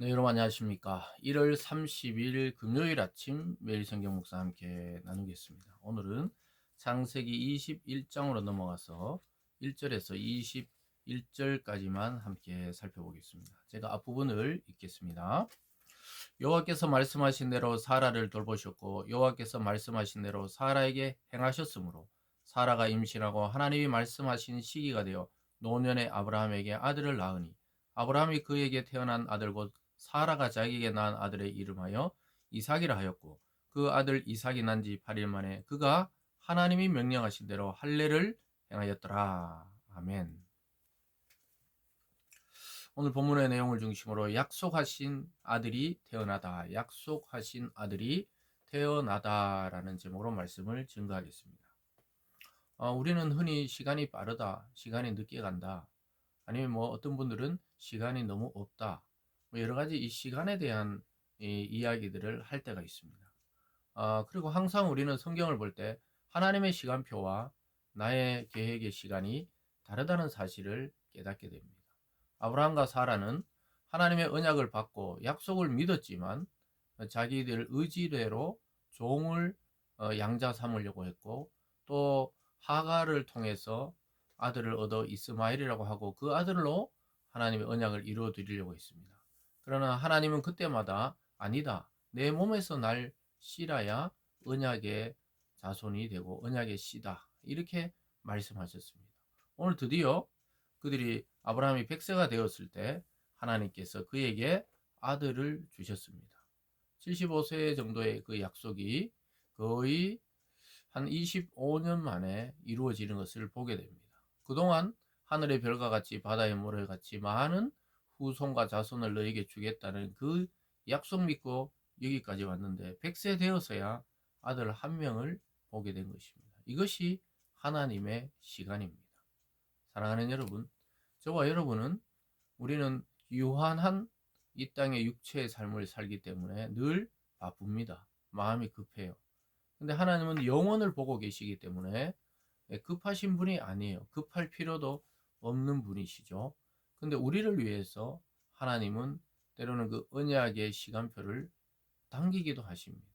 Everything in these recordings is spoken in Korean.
네, 여러분 안녕하십니까. 1월 30일 금요일 아침 매일 성경 묵상 함께 나누겠습니다. 오늘은 창세기 21장으로 넘어가서 1절에서 21절까지만 함께 살펴보겠습니다. 제가 앞부분을 읽겠습니다. 여호와께서 말씀하신 대로 사라를 돌보셨고 여호와께서 말씀하신 대로 사라에게 행하셨으므로 사라가 임신하고 하나님이 말씀하신 시기가 되어 노년의 아브라함에게 아들을 낳으니 아브라함이 그에게 태어난 아들 곧 사라가 자기에게 낳은 아들의 이름하여 이삭이라 하였고 그 아들 이삭이 난 지 8일 만에 그가 하나님이 명령하신 대로 할례를 행하였더라. 아멘. 오늘 본문의 내용을 중심으로 약속하신 아들이 태어나다. 약속하신 아들이 태어나다라는 제목으로 말씀을 증거하겠습니다. 어, 우리는 흔히 시간이 빠르다, 시간이 늦게 간다, 아니면 뭐 어떤 분들은 시간이 너무 없다, 뭐 여러 가지 이 시간에 대한 이 이야기들을 할 때가 있습니다. 아, 그리고 항상 우리는 성경을 볼 때 하나님의 시간표와 나의 계획의 시간이 다르다는 사실을 깨닫게 됩니다. 아브라함과 사라는 하나님의 언약을 받고 약속을 믿었지만 자기들 의지대로 종을 어, 양자 삼으려고 했고 또 하가를 통해서 아들을 얻어 이스마엘이라고 하고 그 아들로 하나님의 언약을 이루어 드리려고 했습니다. 그러나 하나님은 그때마다 아니다. 내 몸에서 날 씨라야 언약의 자손이 되고 언약의 씨다. 이렇게 말씀하셨습니다. 오늘 드디어 그들이 아브라함이 백세가 되었을 때 하나님께서 그에게 아들을 주셨습니다. 75세 정도의 그 약속이 거의 한 25년 만에 이루어지는 것을 보게 됩니다. 그동안 하늘의 별과 같이 바다의 모래 같이 많은 후손과 자손을 너에게 주겠다는 그 약속 믿고 여기까지 왔는데 백세 되어서야 아들 한 명을 보게 된 것입니다. 이것이 하나님의 시간입니다. 사랑하는 여러분, 저와 여러분은 우리는 유한한 이 땅의 육체의 삶을 살기 때문에 늘 바쁩니다. 마음이 급해요. 근데 하나님은 영원을 보고 계시기 때문에 급하신 분이 아니에요. 급할 필요도 없는 분이시죠. 근데 우리를 위해서 하나님은 때로는 그 언약의 시간표를 당기기도 하십니다.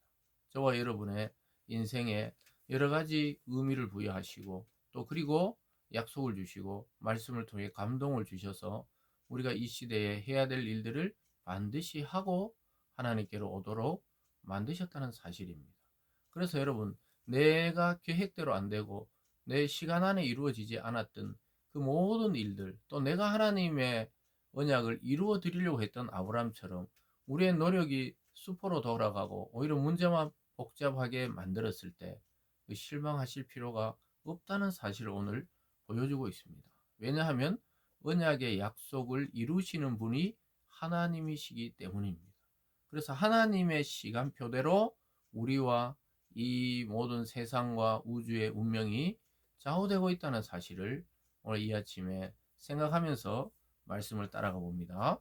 저와 여러분의 인생에 여러 가지 의미를 부여하시고 또 그리고 약속을 주시고 말씀을 통해 감동을 주셔서 우리가 이 시대에 해야 될 일들을 반드시 하고 하나님께로 오도록 만드셨다는 사실입니다. 그래서 여러분, 내가 계획대로 안 되고 내 시간 안에 이루어지지 않았던 그 모든 일들 또 내가 하나님의 언약을 이루어 드리려고 했던 아브라함처럼 우리의 노력이 수포로 돌아가고 오히려 문제만 복잡하게 만들었을 때그 실망하실 필요가 없다는 사실을 오늘 보여주고 있습니다. 왜냐하면 언약의 약속을 이루시는 분이 하나님이시기 때문입니다. 그래서 하나님의 시간표대로 우리와 이 모든 세상과 우주의 운명이 좌우되고 있다는 사실을 오늘 이 아침에 생각하면서 말씀을 따라가 봅니다.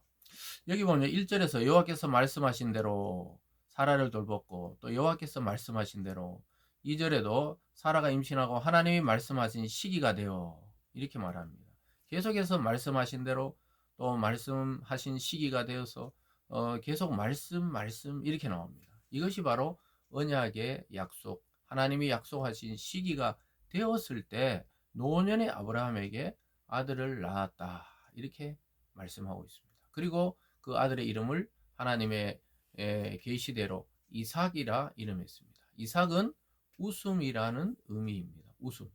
여기 보면 1절에서 여호와께서 말씀하신 대로 사라를 돌봤고 또 여호와께서 말씀하신 대로 2절에도 사라가 임신하고 하나님이 말씀하신 시기가 되어 이렇게 말합니다. 계속해서 말씀하신 대로 또 말씀하신 시기가 되어서 어, 계속 말씀 말씀 이렇게 나옵니다. 이것이 바로 언약의 약속, 하나님이 약속하신 시기가 되었을 때 노년의 아브라함에게 아들을 낳았다. 이렇게 말씀하고 있습니다. 그리고 그 아들의 이름을 하나님의 계시대로 이삭이라 이름했습니다. 이삭은 웃음이라는 의미입니다. 웃음.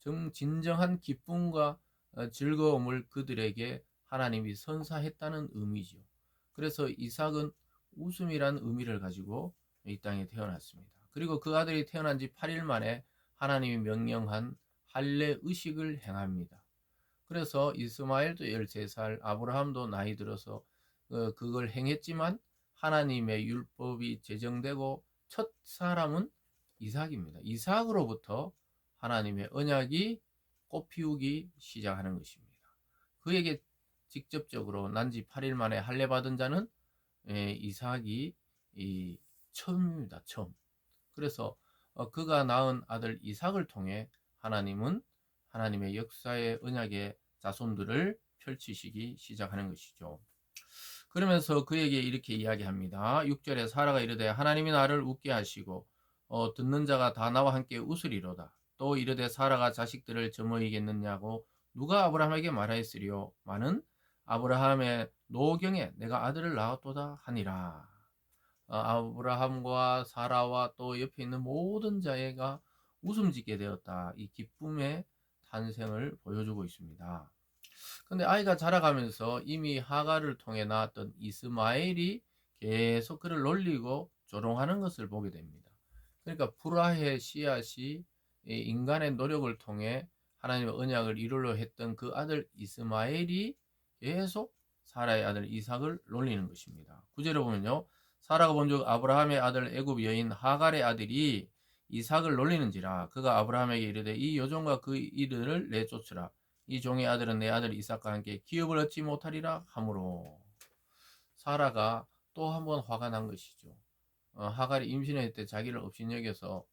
정 진정한 기쁨과 어, 즐거움을 그들에게 하나님이 선사했다는 의미죠. 그래서 이삭은 웃음이란 의미를 가지고 이 땅에 태어났습니다. 그리고 그 아들이 태어난 지 8일 만에 하나님이 명령한 할례 의식을 행합니다. 그래서 이스마엘도 13살, 아브라함도 나이 들어서 어, 그걸 행했지만 하나님의 율법이 제정되고 첫 사람은 이삭입니다. 이삭으로부터 하나님의 언약이 꽃피우기 시작하는 것입니다. 그에게 직접적으로 난지 8일 만에 할례 받은 자는 예, 이삭이 처음입니다. 처음. 그래서 어, 그가 낳은 아들 이삭을 통해 하나님은 하나님의 역사의 언약의 자손들을 펼치시기 시작하는 것이죠. 그러면서 그에게 이렇게 이야기합니다. 6절에 사라가 이르되 하나님이 나를 웃게 하시고 어, 듣는 자가 다 나와 함께 웃으리로다. 또 이르되 사라가 자식들을 저머이겠느냐고 누가 아브라함에게 말하였으리요. 많은 아브라함의 노경에 내가 아들을 낳았도다 하니라. 어, 아브라함과 사라와 또 옆에 있는 모든 자애가 웃음 짓게 되었다. 이 기쁨의 탄생을 보여주고 있습니다. 근데 아이가 자라가면서 이미 하가를 통해 낳았던 이스마엘이 계속 그를 놀리고 조롱하는 것을 보게 됩니다. 그러니까 불화의 씨앗이 인간의 노력을 통해 하나님의 언약을 이루려 했던 그 아들 이스마엘이 계속 사라의 아들 이삭을 놀리는 것입니다. 구절에 보면요. 사라가 본즉 아브라함의 아들 애굽 여인 하갈의 아들이 이삭을 놀리는지라 그가 아브라함에게 이르되 이 여종과 그 이들을 내쫓으라 이 종의 아들은 내 아들 이삭과 함께 기업을 얻지 못하리라 하므로 사라가 또 한 번 화가 난 것이죠. 어, 하갈이 임신할 때 자기를 업신여겨서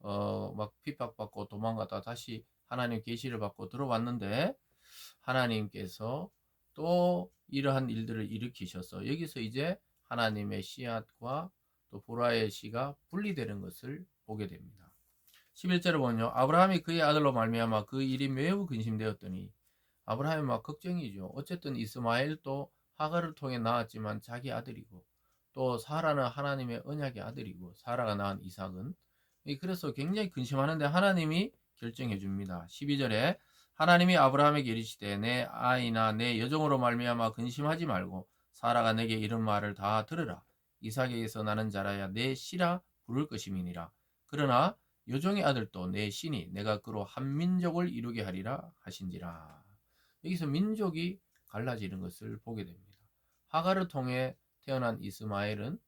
어, 막 핍박받고 도망가다 다시 하나님 계시를 받고 들어왔는데 하나님께서 또 이러한 일들을 일으키셔서 여기서 이제 하나님의 씨앗과 또 보라의 씨가 분리되는 것을 보게 됩니다. 11절을 보면요. 아브라함이 그의 아들로 말미암아 그 일이 매우 근심되었더니 아브라함이 막 걱정이죠. 어쨌든 이스마엘도 하가를 통해 낳았지만 자기 아들이고 또 사라는 하나님의 언약의 아들이고 사라가 낳은 이삭은 그래서 굉장히 근심하는데 하나님이 결정해 줍니다. 12절에 하나님이 아브라함에게 이르시되 내 아이나 내 여종으로 말미암아 근심하지 말고 사라가 내게 이런 말을 다 들으라. 이삭에게서 나는 자라야 내 씨라 부를 것임이니라. 그러나 여종의 아들도 내 신이 내가 그로 한 민족을 이루게 하리라 하신지라. 여기서 민족이 갈라지는 것을 보게 됩니다. 하가를 통해 태어난 이스마엘은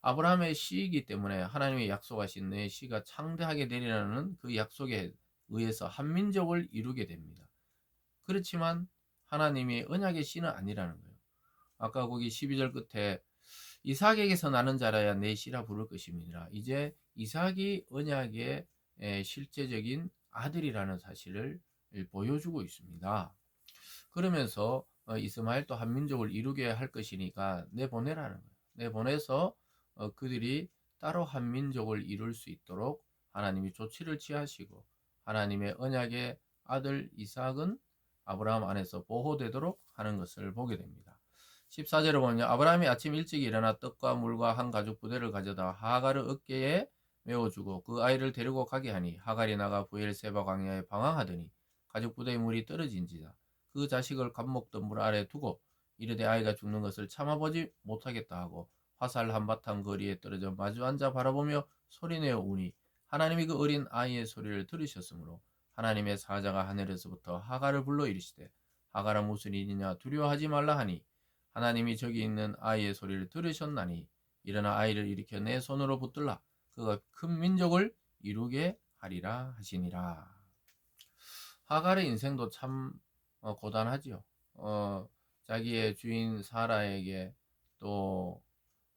아브라함의 씨이기 때문에 하나님의 약속하신 내 씨가 창대하게 되리라는 그 약속에 의해서 한 민족을 이루게 됩니다. 그렇지만 하나님이 언약의 씨는 아니라는 거예요. 아까 거기 12절 끝에 이삭에게서 나는 자라야 내 씨라 부를 것입니다. 이제 이삭이 언약의 실제적인 아들이라는 사실을 보여주고 있습니다. 그러면서 어, 이스마엘도 한 민족을 이루게 할 것이니까 내보내라는 거예요. 내보내서 어, 그들이 따로 한 민족을 이룰 수 있도록 하나님이 조치를 취하시고 하나님의 언약의 아들 이삭은 아브라함 안에서 보호되도록 하는 것을 보게 됩니다. 14절에 보면 아브라함이 아침 일찍 일어나 떡과 물과 한 가죽 부대를 가져다 하갈을 어깨에 메워주고 그 아이를 데리고 가게 하니 하갈이 나가 부엘세바 광야에 방황하더니 가죽 부대의 물이 떨어진지다. 그 자식을 갑목던 물 아래 두고 이르되 아이가 죽는 것을 참아보지 못하겠다 하고 화살 한바탕 거리에 떨어져 마주 앉아 바라보며 소리내어 우니 하나님이 그 어린 아이의 소리를 들으셨으므로 하나님의 사자가 하늘에서부터 하가를 불러 이르시되 하가라 무슨 일이냐 두려워하지 말라 하니 하나님이 저기 있는 아이의 소리를 들으셨나니 일어나 아이를 일으켜 내 손으로 붙들라 그가 큰 민족을 이루게 하리라 하시니라 하갈의 인생도 참 어, 고단하지요. 어, 자기의 주인 사라에게 또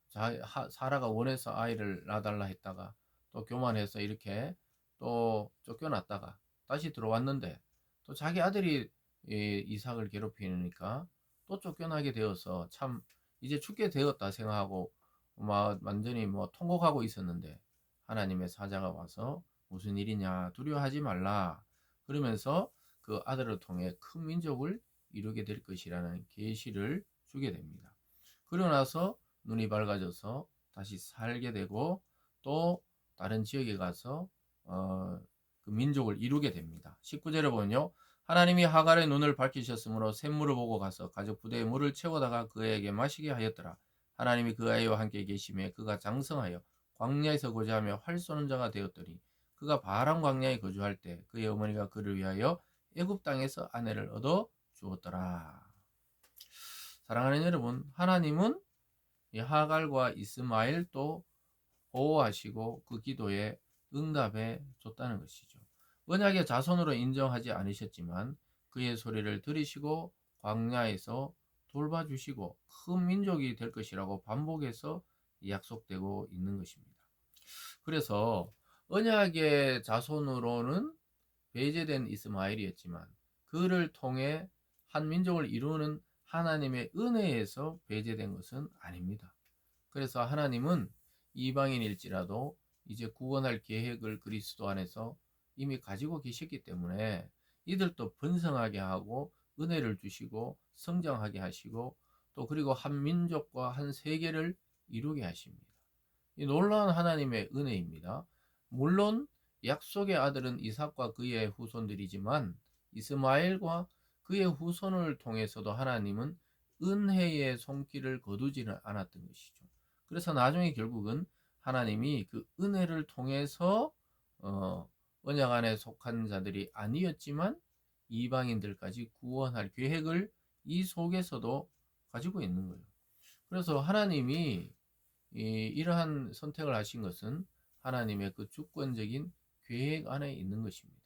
자, 하, 사라가 원해서 아이를 낳아달라 했다가 또 교만해서 이렇게 또 쫓겨났다가 다시 들어왔는데 또 자기 아들이 이, 이삭을 괴롭히니까 또 쫓겨나게 되어서 참 이제 죽게 되었다 생각하고 막 완전히 뭐 통곡하고 있었는데 하나님의 사자가 와서 무슨 일이냐 두려워하지 말라 그러면서 그 아들을 통해 큰 민족을 이루게 될 것이라는 계시를 주게 됩니다. 그러고 나서 눈이 밝아져서 다시 살게 되고 또 다른 지역에 가서 어, 그 민족을 이루게 됩니다. 19절에 보면요. 하나님이 하갈의 눈을 밝히셨으므로 샘물을 보고 가서 가족 부대에 물을 채워다가 그에게 마시게 하였더라. 하나님이 그 아이와 함께 계심에 그가 장성하여 광야에서 거주하며 활 쏘는 자가 되었더니 그가 바람 광야에 거주할 때 그의 어머니가 그를 위하여 애굽 땅에서 아내를 얻어 주었더라. 사랑하는 여러분, 하나님은 이 하갈과 이스마엘 도 보호하시고 그 기도에 응답해 줬다는 것이죠. 언약의 자손으로 인정하지 않으셨지만 그의 소리를 들으시고 광야에서 돌봐주시고 큰 민족이 될 것이라고 반복해서 약속되고 있는 것입니다. 그래서 언약의 자손으로는 배제된 이스마엘이었지만 그를 통해 한 민족을 이루는 하나님의 은혜에서 배제된 것은 아닙니다. 그래서 하나님은 이방인일지라도 이제 구원할 계획을 그리스도 안에서 이미 가지고 계셨기 때문에 이들도 번성하게 하고 은혜를 주시고 성장하게 하시고 또 그리고 한 민족과 한 세계를 이루게 하십니다. 이 놀라운 하나님의 은혜입니다. 물론 약속의 아들은 이삭과 그의 후손들이지만 이스마엘과 그의 후손을 통해서도 하나님은 은혜의 손길을 거두지는 않았던 것이죠. 그래서 나중에 결국은 하나님이 그 은혜를 통해서 어, 언약 안에 속한 자들이 아니었지만 이방인들까지 구원할 계획을 이 속에서도 가지고 있는 거예요. 그래서 하나님이 이, 이러한 선택을 하신 것은 하나님의 그 주권적인 계획 안에 있는 것입니다.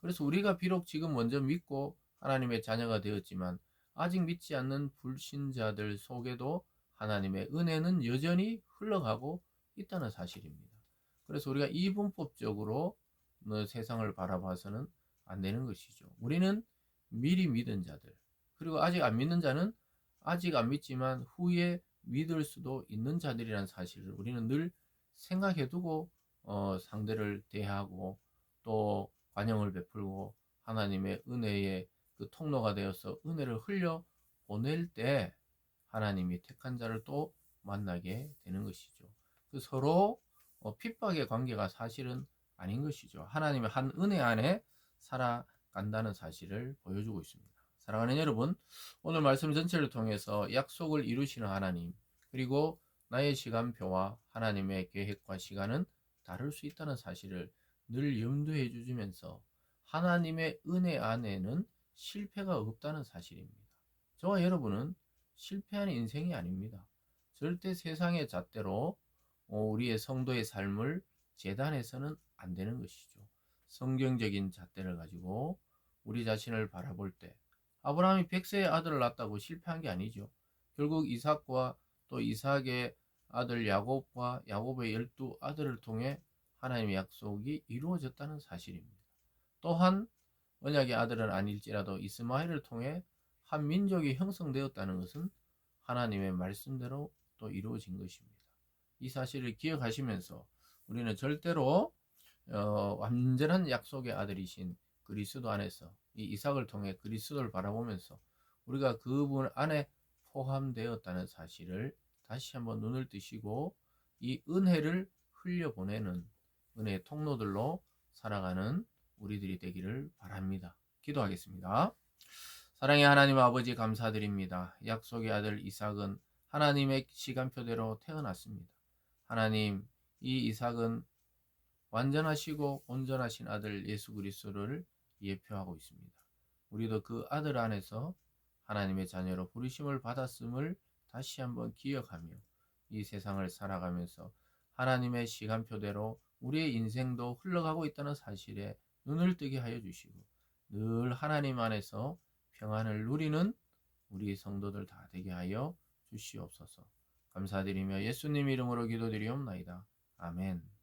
그래서 우리가 비록 지금 먼저 믿고 하나님의 자녀가 되었지만 아직 믿지 않는 불신자들 속에도 하나님의 은혜는 여전히 흘러가고 있다는 사실입니다. 그래서 우리가 이분법적으로 뭐 세상을 바라봐서는 안 되는 것이죠. 우리는 미리 믿은 자들, 그리고 아직 안 믿는 자는 아직 안 믿지만 후에 믿을 수도 있는 자들이라는 사실을 우리는 늘 생각해 두고 어, 상대를 대하고 또 관용을 베풀고 하나님의 은혜의 그 통로가 되어서 은혜를 흘려 보낼 때 하나님이 택한 자를 또 만나게 되는 것이죠. 그 서로 어, 핍박의 관계가 사실은 아닌 것이죠. 하나님의 한 은혜 안에 살아간다는 사실을 보여주고 있습니다. 사랑하는 여러분, 오늘 말씀 전체를 통해서 약속을 이루시는 하나님, 그리고 나의 시간표와 하나님의 계획과 시간은 다를 수 있다는 사실을 늘 염두해 주시면서 하나님의 은혜 안에는 실패가 없다는 사실입니다. 저와 여러분은 실패하는 인생이 아닙니다. 절대 세상의 잣대로 어, 우리의 성도의 삶을 재단해서는 안 되는 것이죠. 성경적인 잣대를 가지고 우리 자신을 바라볼 때 아브라함이 백세의 아들을 낳았다고 실패한 게 아니죠. 결국 이삭과 또 이삭의 아들 야곱과 야곱의 열두 아들을 통해 하나님의 약속이 이루어졌다는 사실입니다. 또한 언약의 아들은 아닐지라도 이스마엘을 통해 한 민족이 형성되었다는 것은 하나님의 말씀대로 또 이루어진 것입니다. 이 사실을 기억하시면서 우리는 절대로 어, 완전한 약속의 아들이신 그리스도 안에서 이 이삭을 통해 그리스도를 바라보면서 우리가 그분 안에 포함되었다는 사실을 다시 한번 눈을 뜨시고 이 은혜를 흘려보내는 은혜의 통로들로 살아가는 우리들이 되기를 바랍니다. 기도하겠습니다. 사랑의 하나님 아버지 감사드립니다. 약속의 아들 이삭은 하나님의 시간표대로 태어났습니다. 하나님, 이 이삭은 완전하시고 온전하신 아들 예수 그리스도를 예표하고 있습니다. 우리도 그 아들 안에서 하나님의 자녀로 부르심을 받았음을 다시 한번 기억하며 이 세상을 살아가면서 하나님의 시간표대로 우리의 인생도 흘러가고 있다는 사실에 눈을 뜨게 하여 주시고 늘 하나님 안에서 평안을 누리는 우리 성도들 다 되게 하여 주시옵소서. 감사드리며 예수님 이름으로 기도드리옵나이다. 아멘.